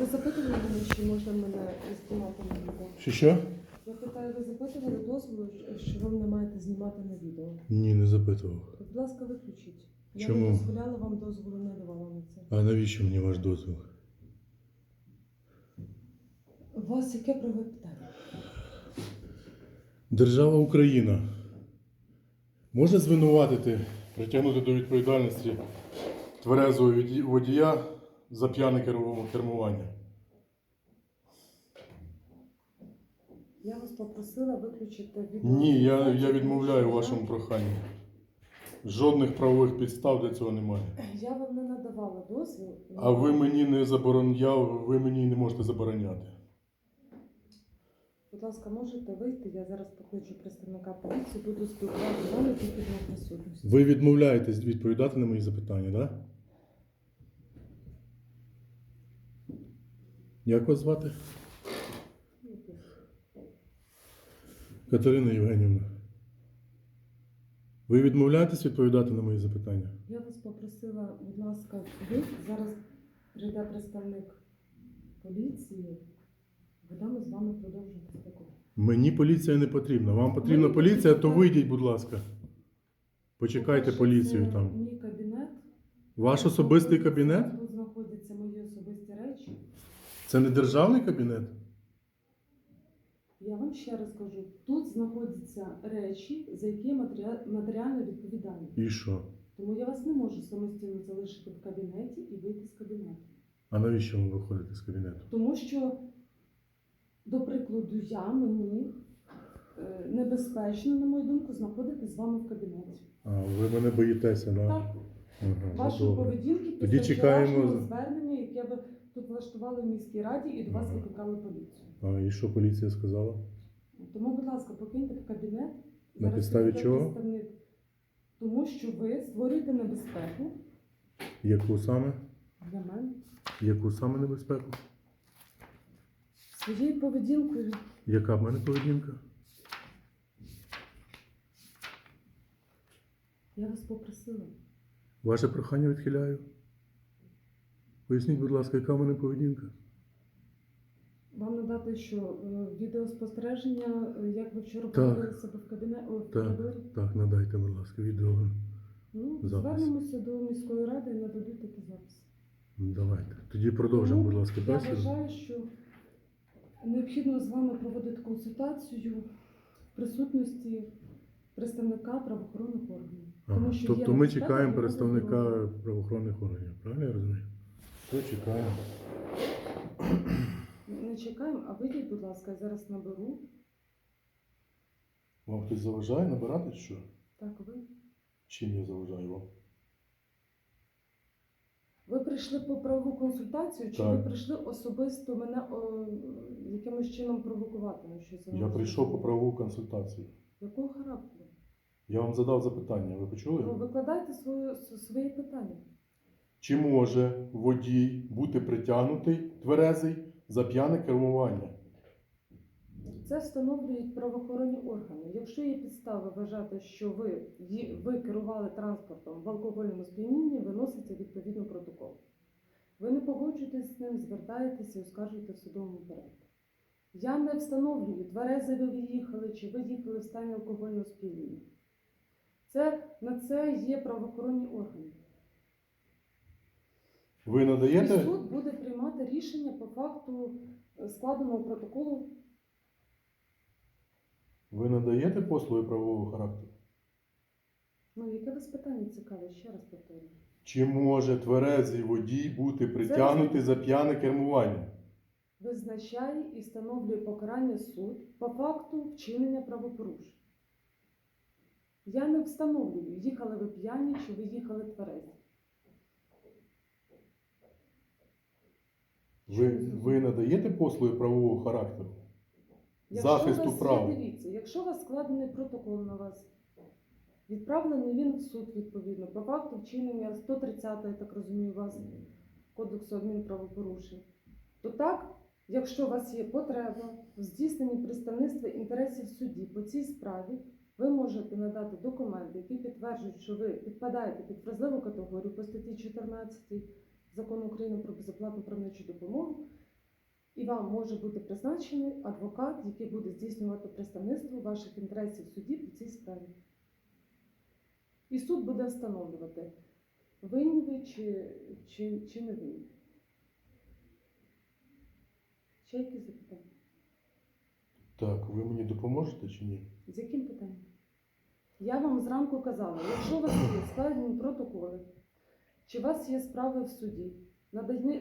Ви запитували мене, чи можна мене знімати на відео? Що що? Я питаю, ви запитували дозволу, що ви мене маєте знімати на відео? Ні, не запитував. Будь ласка, виключіть. Я Чому? не дозволяла вам дозволу, не давала на це. А навіщо мені ваш дозвіл? У вас яке праве питання? Держава Україна може звинуватити, притягнути до відповідальності тверезого водія за п'яне кермування. Я вас попросила виключити відео. Ні, я, я відмовляю вашому проханню. Жодних правових підстав для цього немає. Я вам не надавала дозвіл. А ви мені не заборон... я, ви мені не можете забороняти. Будь ласка, можете вийти? Я зараз покличу представника поліції, буду спілкуватися з вами тільки на присутності. Ви відмовляєтесь відповідати на мої запитання, так? Да? Як вас звати? Катерина Євгенівна. Ви відмовляєтесь відповідати на мої запитання? Я вас попросила, будь ласка, ви зараз прийде представник поліції, будемо з вами продовжувати спілкування. Мені поліція не потрібна. Вам потрібна Мені поліція, то потрібна. вийдіть, будь ласка. Почекайте По-перше, поліцію це там. Мій кабінет. Ваш особистий кабінет? Тут знаходяться мої особисті речі. Це не державний кабінет? Я вам ще раз кажу, тут знаходяться речі, за які я матеріа- матеріально відповідальна. І що? Тому я вас не можу самостійно залишити в кабінеті і вийти з кабінету. А навіщо ви виходите з кабінету? Тому що, до прикладу, я мені е, небезпечно, на мою думку, знаходитись з вами в кабінеті. А, ви мене боїтеся, да? Так, Ага, ну вашої добре. поведінки Тоді після чекаємо вчорашнього звернення, яке ви тут влаштували в міській раді і до вас Ага. викликали поліцію. А і що поліція сказала? Тому, будь ласка, покиньте в кабінет. На Зараз підставі підійде чого? представник. Тому що ви створюєте небезпеку Яку саме? для мене Яку саме небезпеку? своєю поведінкою. Яка в мене поведінка? Я вас попросила. Ваше прохання відхиляю. Поясніть, будь ласка, яка в мене поведінка? Вам надати, що е, відеоспостереження, е, як ви вчора поводили себе в кабінеті в Так, коридорі? так, надайте, будь ласка, відео. Ну, Запис. звернемося до міської ради і нададуть такі записи. Давайте. Тоді продовжимо, Тому будь ласка, Я бесіду. вважаю, що необхідно з вами проводити консультацію в присутності представника правоохоронних органів. Ага. Тому що є Тобто ми чекаємо представника правоохоронних органів, правильно я розумію? Що чекаємо? Не чекаємо, а вийдіть, будь ласка, я зараз наберу. Вам хтось заважає набирати чи що? Так, ви. Чим я заважаю вам? Ви прийшли по правову консультацію, чи Так. ви прийшли особисто мене о, якимось чином провокувати на щось? Я прийшов по правову консультацію. Якого характеру? Я вам задав запитання, ви почули? Ну, викладайте свою, с- свої питання. Чи може водій бути притягнутий тверезий за п'яне кермування? Це встановлюють правоохоронні органи. Якщо є підстави вважати, що ви, ви керували транспортом в алкогольному сп'янінні, виноситься відповідно протокол. Ви не погоджуєтесь з ним, звертаєтеся і оскаржуєте в судовому порядку. Я не встановлюю, тверези ви їхали, чи ви їхали в стані алкогольного сп'яніння. Це, на це є правоохоронні органи. Ви І надаєте? суд буде приймати рішення по факту е, складеного протоколу Ви надаєте послуги правового характеру? Ну, яке вас питання цікаве, ще раз повторюю. Чи може тверезий водій бути притягнутий за п'яне кермування? Визначає і встановлює покарання суд по факту вчинення правопорушень. Я не встановлюю, їхали ви п'яні чи ви їхали тверезі. Ви, ви надаєте послуги правового характеру? Якщо Захисту вас прав. Дивіться, якщо у вас складений протокол на вас, відправлений він в суд відповідно по факту вчинення 130, я так розумію, вас кодексу адмінправопорушень, то так, якщо у вас є потреба в здійсненні представництва інтересів судді по цій справі, ви можете надати документи, які підтверджують, що ви підпадаєте під вразливу категорію по статті 14 Закону України про безоплатну правничу допомогу, І вам може бути призначений адвокат, який буде здійснювати представництво ваших інтересів в суді по цій справі. І суд буде встановлювати, винні ви чи, чи, чи не винні. Ще якісь запитання? Так, ви мені допоможете чи ні? З яким питанням? Я вам зранку казала, якщо у вас є складені протоколи, чи у вас є справи в суді,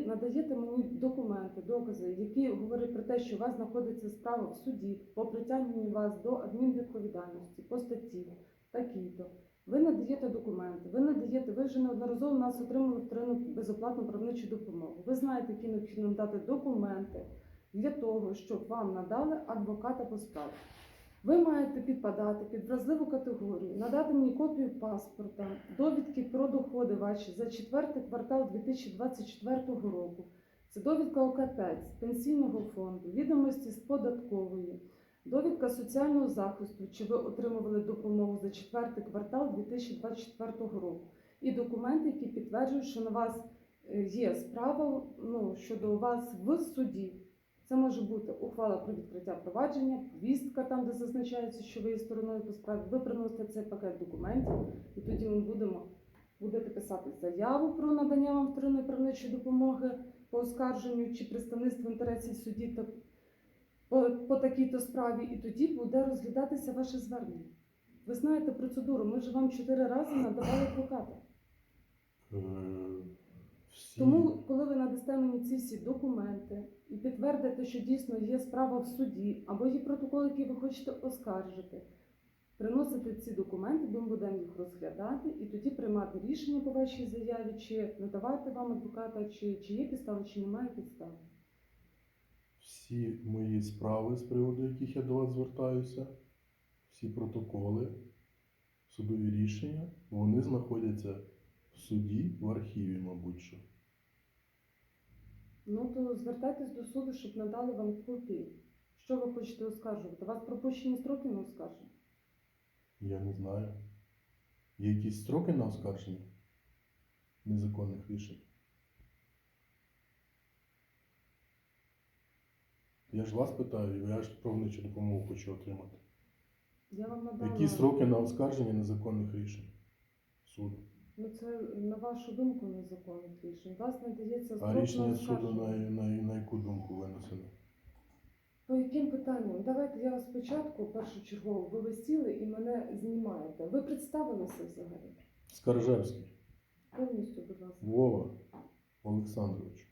надаєте мені документи, докази, які говорять про те, що у вас знаходиться справа в суді по притягненню вас до адмінвідповідальності по статті такій-то. Ви надаєте документи, ви надаєте, ви вже неодноразово нас отримали вторинну безоплатну правничу допомогу. Ви знаєте, які необхідно надати документи для того, щоб вам надали адвоката по справі. Ви маєте підпадати під вразливу категорію, надати мені копію паспорта, довідки про доходи ваші за четвертий квартал 2024 року. Це довідка ОК5 з пенсійного фонду, відомості з податкової, довідка соціального захисту, чи ви отримували допомогу за четвертий квартал 2024 року, і документи, які підтверджують, що на вас е, є справа ну, щодо вас в суді. Це може бути ухвала про відкриття провадження, повістка там, де зазначається, що ви є стороною по справі. Ви приносите цей пакет документів, і тоді ми будемо будете писати заяву про надання вам вторинної правничої допомоги по оскарженню чи представництву інтересів в суді та по, по такій-то справі, і тоді буде розглядатися ваше звернення. Ви знаєте процедуру. Ми ж вам чотири рази надавали адвоката. Е. Тому, коли ви надасте мені ці всі документи і підтвердите, що дійсно є справа в суді, або є протокол, який ви хочете оскаржити, приносите ці документи, ми будемо їх розглядати і тоді приймати рішення по вашій заяві, чи надавати вам адвоката, чи, чи є підстави, чи немає підстав. всі мої справи, з приводу яких я до вас звертаюся, всі протоколи, судові рішення, вони знаходяться в суді, в архіві, мабуть. що. Ну то звертайтесь до суду, щоб надали вам копії. Що ви хочете оскаржувати? У вас пропущені строки на оскарження? Я не знаю. Є якісь строки на оскарження незаконних рішень? Я ж вас питаю, я ж правничу допомогу хочу отримати. Я вам надала. Які строки на оскарження незаконних рішень суду? Ну це на вашу думку незаконних рішень. Вас надається А строк рішення суду на, на, на яку думку винесено? По яким питанням? Давайте я вас спочатку першочергово ви висіли і мене знімаєте. Ви представилися взагалі? Скаржевський. Повністю, будь ласка. Вова Олександрович.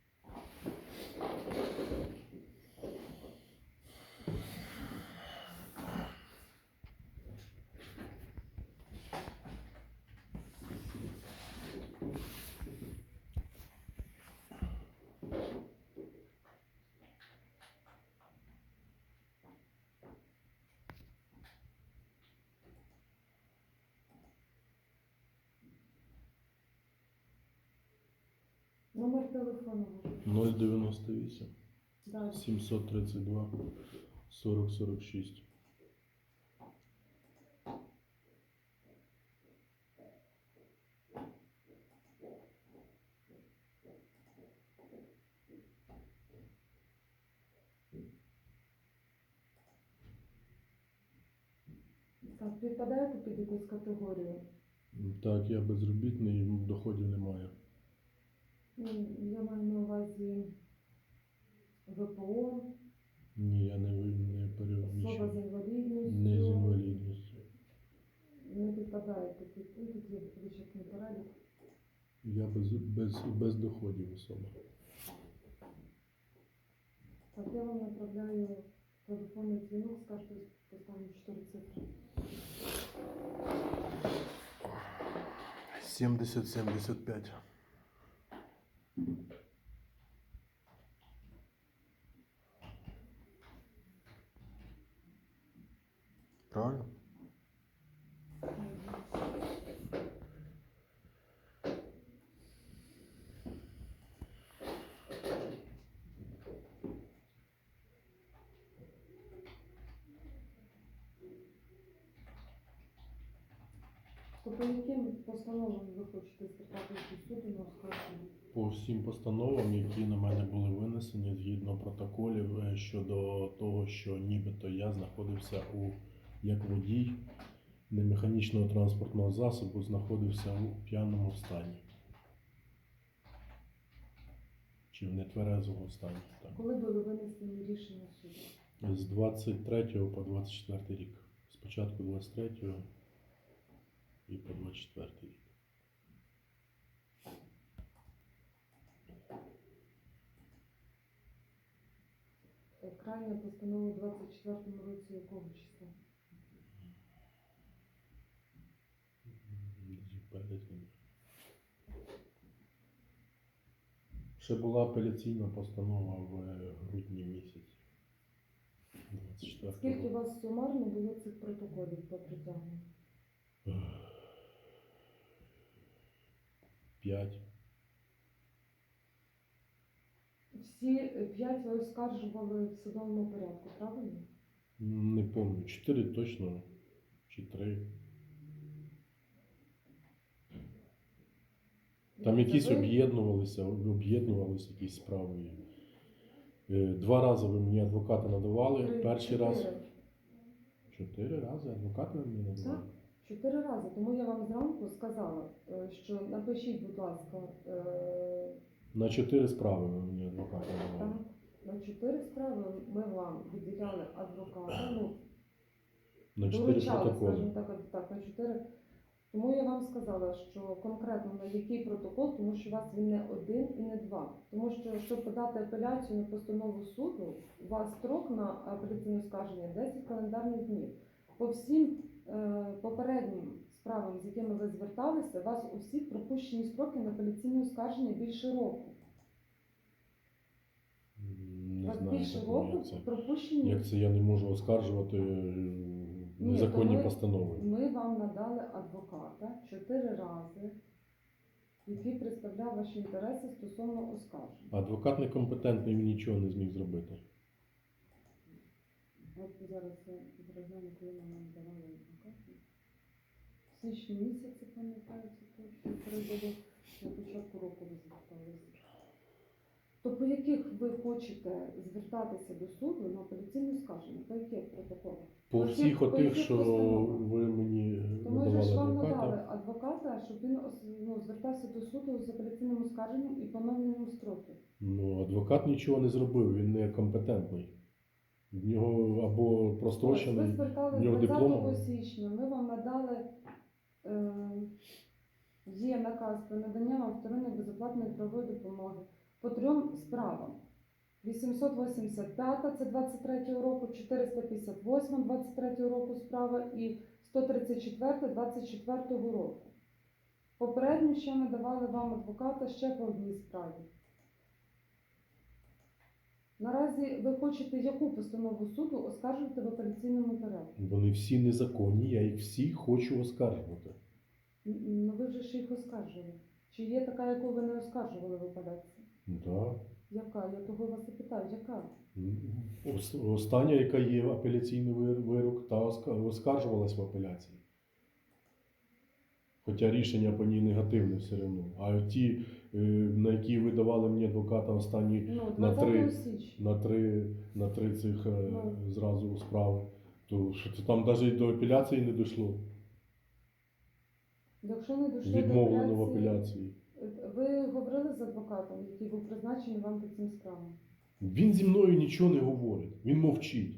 Номер телефону. ваш. 098 Далі. 732 40 46. Так, підпадаєте під якусь категорію? Так, я безробітний, доходів немає. Я маю на увазі ВПО, Ні, я не, не особа з інвалідністю. Не з інвалідністю. Не підпадаєте під ну, тут є вичерпний перелік. Я без, без, без доходів особа. Так, я вам направляю телефонний дзвінок, скажете останні чотири цифри. 70-75. Правильно? То по яким постановам ви хочете звертатися до суду на оскарження? По всім постановам, які на мене були винесені. згідно протоколів е, щодо того, що нібито я знаходився у як водій немеханічного транспортного засобу, знаходився у п'яному стані. Чи в нетверезому стані. Так. Коли були винесені рішення суду? З 23 по 24 рік. Спочатку 23 і по 24 рік. Е, Крайня постанова у 24-му році якого числа? Ще була апеляційна постанова в е, грудні місяці. 24 Скільки у вас сумарно було цих протоколів по притягненню? П'ять. Всі е, п'ять ви оскаржували в судовому порядку, правильно? Не пам'ятаю, чотири точно, чи три. Там якісь об'єднувалися, об'єднувалися якісь справи. Е, Два рази ви мені адвоката надавали. Три- Перший чотири. раз. Чотири рази адвоката ви мені надавали? Так. Чотири рази. Тому я вам зранку сказала, е, що напишіть, будь ласка, На чотири справи ви мені адвоката надавали. так, на чотири справи ми вам виділяли адвоката. Ну, На чотири доручали, протоколи. скажімо так, а- так, на чотири. Тому я вам сказала, що конкретно на який протокол, тому що у вас він не один і не два. Тому що, щоб подати апеляцію на постанову суду, у вас строк на апеляційне скарження 10 календарних днів. По всім е, попереднім справам, з якими ви зверталися, у вас у всіх пропущені строки на апеляційне скарження більше року. Не вас знаю, більше як, року це. пропущені. Як це я не можу оскаржувати е, незаконні то ми- постанови. Ми вам надали адвоката чотири рази, який представляв ваші інтереси стосовно оскарження. Адвокат некомпетентний, він нічого не зміг зробити. От зараз я зразу, коли ми давали січні місяці, пам'ятаєте, точно передали на початку року ви зверталися. То по яких ви хочете звертатися до суду на апеляційне скарження? По яких протоколах? По всіх отих, що постановах? ви мені То ми вже ж вам надали адвоката. адвоката, щоб він ну, звертався до суду з апеляційним оскарженням і поновленням строків. Ну, адвокат нічого не зробив, він не компетентний. В нього або Ось ви прострочений. зверталися в нього 20 січня. Ми вам надали є наказ про надання вам вторинної безоплатної правової допомоги по трьом справам. 885 це 23 року, 458 23 року справа і 134 24 року. Попередньо ще ми давали вам адвоката ще по одній справі. Наразі ви хочете яку постанову суду оскаржувати в апеляційному порядку? Вони всі незаконні, я їх всі хочу оскаржувати. Ну ви вже ж їх оскаржили. Чи є така, яку ви не оскаржували в апеляції? Да. Яка? Я того вас і питаю, яка? Остання, яка є апеляційний вирок, та оска- оскаржувалась в апеляції. Хоча рішення по ній негативне все одно. А ті, на які ви давали мені адвоката останні Ну, На три. на три, на три цих е, Ну. зразу справи, то що це там навіть до апеляції не дійшло. Якщо не дійшло Відмовлено в до апеляції, е, ви говорили з адвокатом, який був призначений вам по цим справам? Він зі мною нічого не говорить, він мовчить.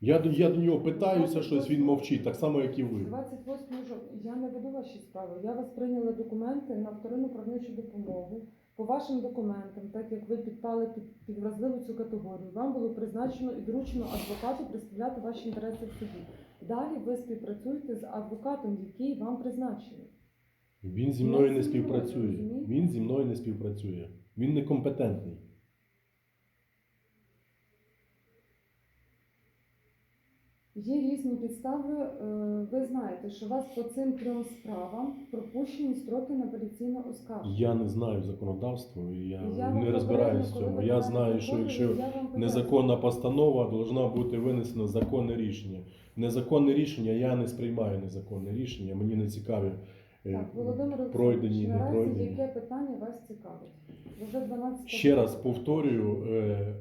Я, до- я до нього питаюся щось, він мовчить, так само, як і ви. 28 жовтня. Я не веду ваші справи. Я вас прийняла документи на вторинну правничу допомогу. По вашим документам, так як ви підпали під, під вразливу цю категорію, вам було призначено і доручено адвокату представляти ваші інтереси в суді. Далі ви співпрацюєте з адвокатом, який вам призначений. Він зі мною не співпрацює. Він зі мною не співпрацює. Він некомпетентний. Є різні підстави. е, Ви знаєте, що у вас по цим трьом справам пропущені строки на апеляційне оскарження. Я не знаю законодавства, і я, я не розбираюсь в цьому. Я знаю, що якщо. Незаконна постанова должна бути винесено законне рішення. Незаконне рішення я не сприймаю незаконне рішення. Мені не цікаві е, Так, Володимир пройдені, не пройдені. яке питання вас цікавить? Вже 12 Ще раз повторюю, е,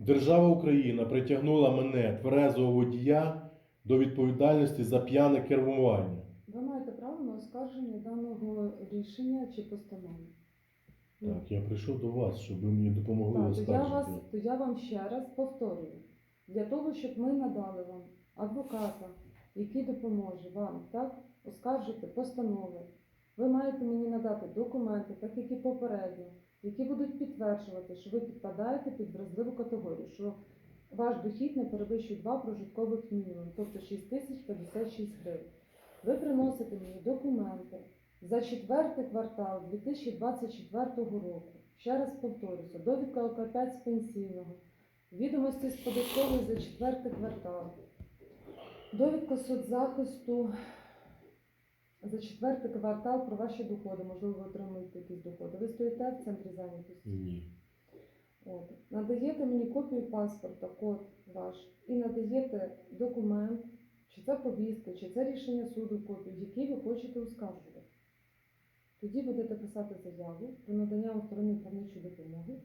держава Україна притягнула мене, тверезого водія, до відповідальності за п'яне кермування. Ви маєте право на оскарження даного рішення чи постанови. Так, я прийшов до вас, щоб ви мені допомогли Так, то я, вас, оскаржити. то я вам ще раз повторюю. Для того, щоб ми надали вам адвоката, який допоможе вам так, оскаржити постанови, ви маєте мені надати документи, так як і попередньо, які будуть підтверджувати, що ви підпадаєте під вразливу категорію, що ваш дохід не перевищує 2 прожиткових мінімум, тобто 6056 гривень. Ви приносите мені документи за четвертий квартал 2024 року. Ще раз повторюся, довідка ОК5 з пенсійного, відомості з податкової за четвертий квартал, довідка соцзахисту за четвертий квартал про ваші доходи. Можливо, ви отримуєте якісь доходи. Ви стоїте в центрі зайнятості. Ні. От. Надаєте мені копію паспорта, код ваш, і надаєте документ, чи це повістка, чи це рішення суду копію, який ви хочете оскаржувати. Тоді будете писати заяву про надання вам правничої допомоги,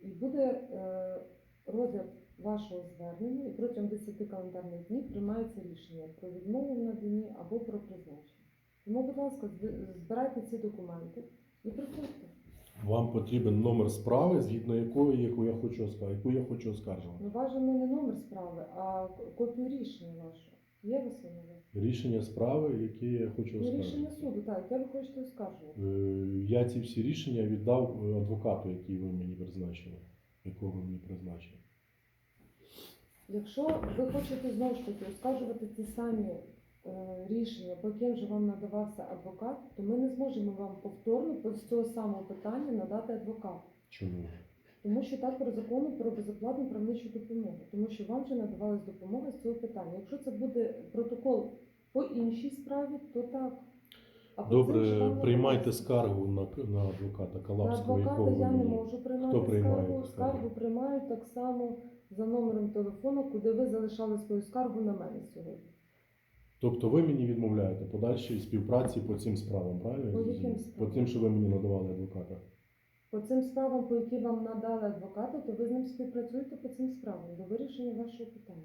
і буде е, розгляд вашого звернення, і протягом 10 календарних днів приймається рішення про відмову в наданні або про призначення. Тому, будь ласка, збирайте ці документи і приходьте. Вам потрібен номер справи, згідно якої яку я хочу оскаржувати, яку я хочу оскаржувати. Ну, бажано не номер справи, а копію рішення вашого. Є вас? Рішення справи, яке я хочу Ну, оскаржувати. рішення суду, так, яке ви хочете оскаржувати. Е, Я ці всі рішення віддав е, адвокату, який ви мені призначили, якого ви мені призначили. Якщо ви хочете знову ж таки оскаржувати ті самі е, рішення, по яким же вам надавався адвокат, то ми не зможемо вам повторно по- з цього самого питання надати адвоката. Чому? Тому що так про закону про безоплатну правничу допомогу, тому що вам вже надавалась допомога з цього питання. Якщо це буде протокол по іншій справі, то так. А по цим Добре, приймайте скаргу на, на адвоката На Калавського, якого адвоката ви я не мені. можу приймати Хто приймає скаргу. скаргу? Скаргу приймають так само за номером телефону, куди ви залишали свою скаргу на мене сьогодні. Тобто ви мені відмовляєте подальшій співпраці по цим справам, правильно? По яким справам? По тим, що ви мені надавали адвоката. По цим справам, по яким вам надали адвоката, то ви з ним співпрацюєте по цим справам до вирішення вашого питання.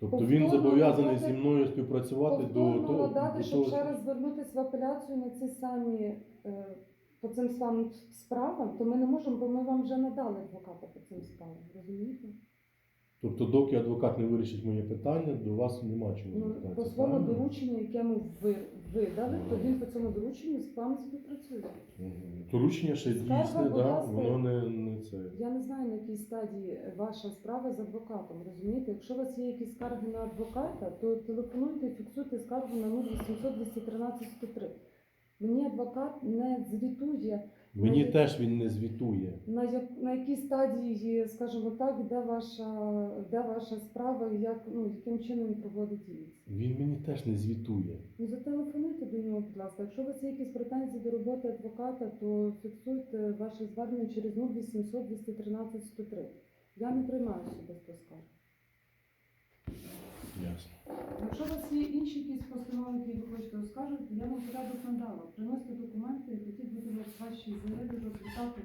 Тобто Повторно він зобов'язаний надати- зі мною співпрацювати до Повторно того. надати, до щоб того, ще раз звернутися в апеляцію на ці самі е, по цим самим справам, то ми не можемо, бо ми вам вже надали адвоката по цим справам. Розумієте? Тобто, доки адвокат не вирішить моє питання, до вас нема чому Ну, звертатися, по своєму дорученню, яке ми ви, видали, то він по цьому дорученню з вами співпрацює. Мгм. Доручення ще Скарга, дійсне, будь да? ласка. воно не, не це. Я не знаю, на якій стадії ваша справа з адвокатом. Розумієте, якщо у вас є якісь скарги на адвоката, то телефонуйте і фіксуйте скаргу на 0800 213 103. Мені адвокат не звітує, Мені Ну, теж він не звітує. на, як, на якій стадії, скажімо так, де ваша, де ваша справа і як, ну, яким чином він проводить її. Він мені теж не звітує. Ну, зателефонуйте до нього, будь ласка. Якщо у вас є якісь претензії до роботи адвоката, то фіксуйте ваше звернення через 0800 213 103. Я не приймаю особисто скарг. Ясно. Якщо у вас є інші якісь постанови, які ви хочете оскаржувати, я вам порядок надала. Приносите документи, тоді будемо ваші результати розглядати